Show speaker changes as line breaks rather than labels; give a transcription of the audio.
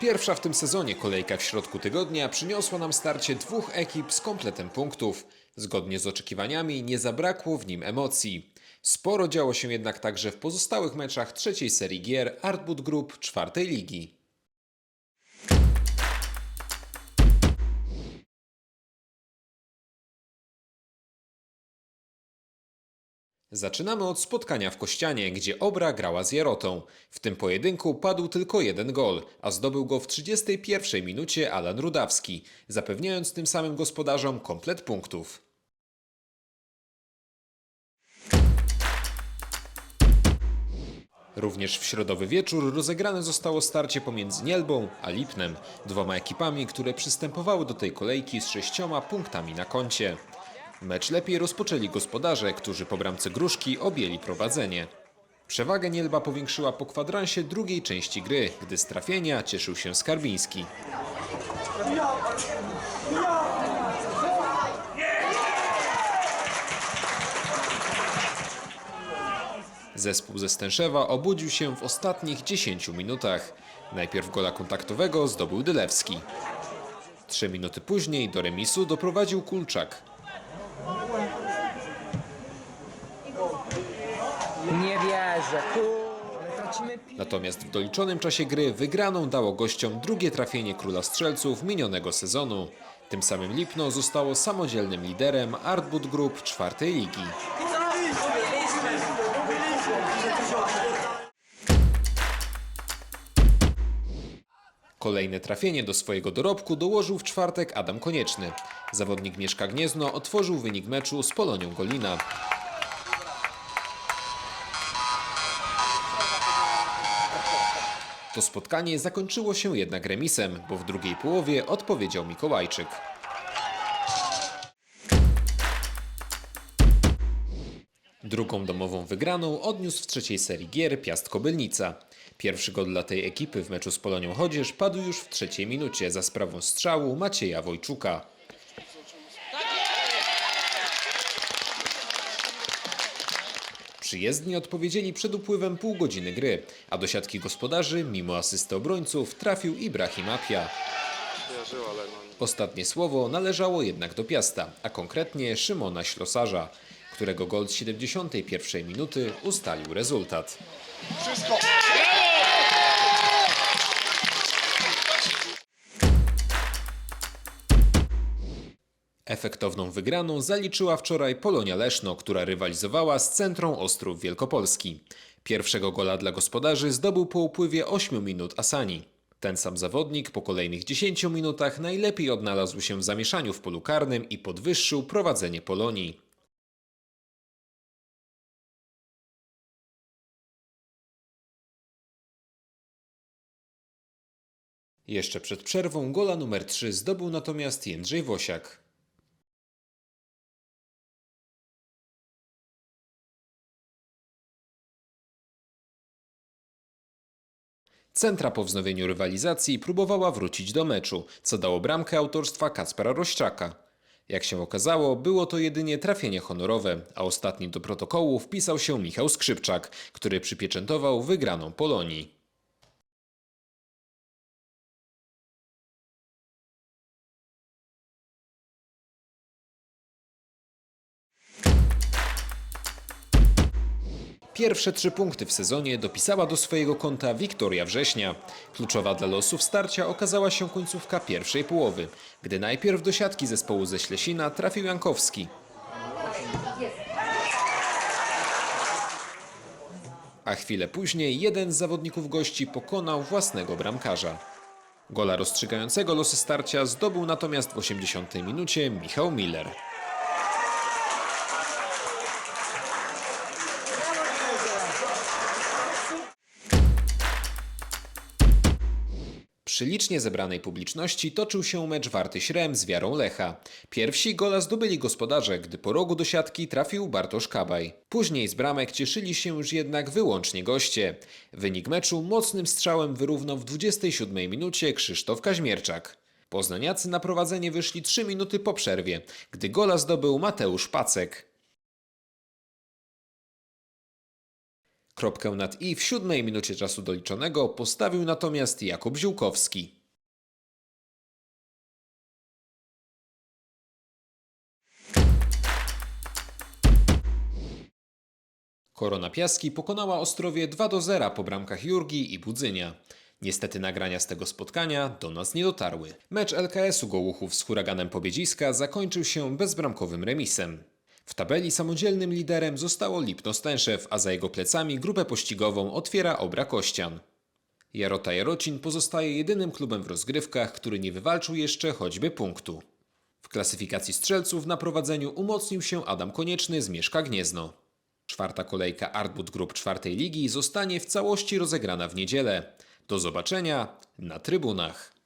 Pierwsza w tym sezonie kolejka w środku tygodnia przyniosła nam starcie dwóch ekip z kompletem punktów. Zgodnie z oczekiwaniami nie zabrakło w nim emocji. Sporo działo się jednak także w pozostałych meczach trzeciej serii gier Artboot Group czwartej ligi. Zaczynamy od spotkania w Kościanie, gdzie Obra grała z Jarotą. W tym pojedynku padł tylko jeden gol, a zdobył go w 31 minucie Alan Rudawski, zapewniając tym samym gospodarzom komplet punktów. Również w środowy wieczór rozegrane zostało starcie pomiędzy Nielbą a Lipnem, dwoma ekipami, które przystępowały do tej kolejki z sześcioma punktami na koncie. Mecz lepiej rozpoczęli gospodarze, którzy po bramce Gruszki objęli prowadzenie. Przewagę Nielba powiększyła po kwadransie drugiej części gry, gdy z trafienia cieszył się Skarbiński. Zespół ze Stęszewa obudził się w ostatnich 10 minutach. Najpierw gola kontaktowego zdobył Dylewski. Trzy minuty później do remisu doprowadził Kulczak. Natomiast w doliczonym czasie gry wygraną dało gościom drugie trafienie króla strzelców minionego sezonu. Tym samym Lipno zostało samodzielnym liderem Artboot Group czwartej ligi. Kolejne trafienie do swojego dorobku dołożył w czwartek Adam Konieczny. Zawodnik Mieszka Gniezno otworzył wynik meczu z Polonią Golina. To spotkanie zakończyło się jednak remisem, bo w drugiej połowie odpowiedział Mikołajczyk. Drugą domową wygraną odniósł w trzeciej serii gier Piast Kobylnica. Pierwszy gol dla tej ekipy w meczu z Polonią Chodzież padł już w trzeciej minucie za sprawą strzału Macieja Wojczuka. Przyjezdni odpowiedzieli przed upływem pół godziny gry, a do siatki gospodarzy, mimo asysty obrońców, trafił Ibrahim Apia. Ostatnie słowo należało jednak do Piasta, a konkretnie Szymona Ślosarza, którego gol z 71 minuty ustalił rezultat. Efektowną wygraną zaliczyła wczoraj Polonia Leszno, która rywalizowała z Centrą Ostrów Wielkopolski. Pierwszego gola dla gospodarzy zdobył po upływie 8 minut Asani. Ten sam zawodnik po kolejnych 10 minutach najlepiej odnalazł się w zamieszaniu w polu karnym i podwyższył prowadzenie Polonii. Jeszcze przed przerwą gola numer 3 zdobył natomiast Jędrzej Wosiak. Centra po wznowieniu rywalizacji próbowała wrócić do meczu, co dało bramkę autorstwa Kacpera Roszczaka. Jak się okazało, było to jedynie trafienie honorowe, a ostatnim do protokołu wpisał się Michał Skrzypczak, który przypieczętował wygraną Polonii. Pierwsze trzy punkty w sezonie dopisała do swojego konta Wiktoria Września. Kluczowa dla losów starcia okazała się końcówka pierwszej połowy, gdy najpierw do siatki zespołu ze Ślesina trafił Jankowski. A chwilę później jeden z zawodników gości pokonał własnego bramkarza. Gola rozstrzygającego losy starcia zdobył natomiast w 80 minucie Michał Miller. Przy licznie zebranej publiczności toczył się mecz Warty Śrem z Wiarą Lecha. Pierwsi gola zdobyli gospodarze, gdy po rogu do siatki trafił Bartosz Kabaj. Później z bramek cieszyli się już jednak wyłącznie goście. Wynik meczu mocnym strzałem wyrównał w 27 minucie Krzysztof Kaźmierczak. Poznaniacy na prowadzenie wyszli 3 minuty po przerwie, gdy gola zdobył Mateusz Pacek. Kropkę nad i w siódmej minucie czasu doliczonego postawił natomiast Jakub Ziółkowski. Korona Piaski pokonała Ostrowie 2 do 0 po bramkach Jurgi i Budzynia. Niestety nagrania z tego spotkania do nas nie dotarły. Mecz LKS-u Gołuchów z huraganem Pobiedziska zakończył się bezbramkowym remisem. W tabeli samodzielnym liderem zostało Lipno Stęszew, a za jego plecami grupę pościgową otwiera Obra Kościan. Jarota Jarocin pozostaje jedynym klubem w rozgrywkach, który nie wywalczył jeszcze choćby punktu. W klasyfikacji strzelców na prowadzeniu umocnił się Adam Konieczny z Mieszka Gniezno. Czwarta kolejka Artbud Group czwartej ligi zostanie w całości rozegrana w niedzielę. Do zobaczenia na trybunach.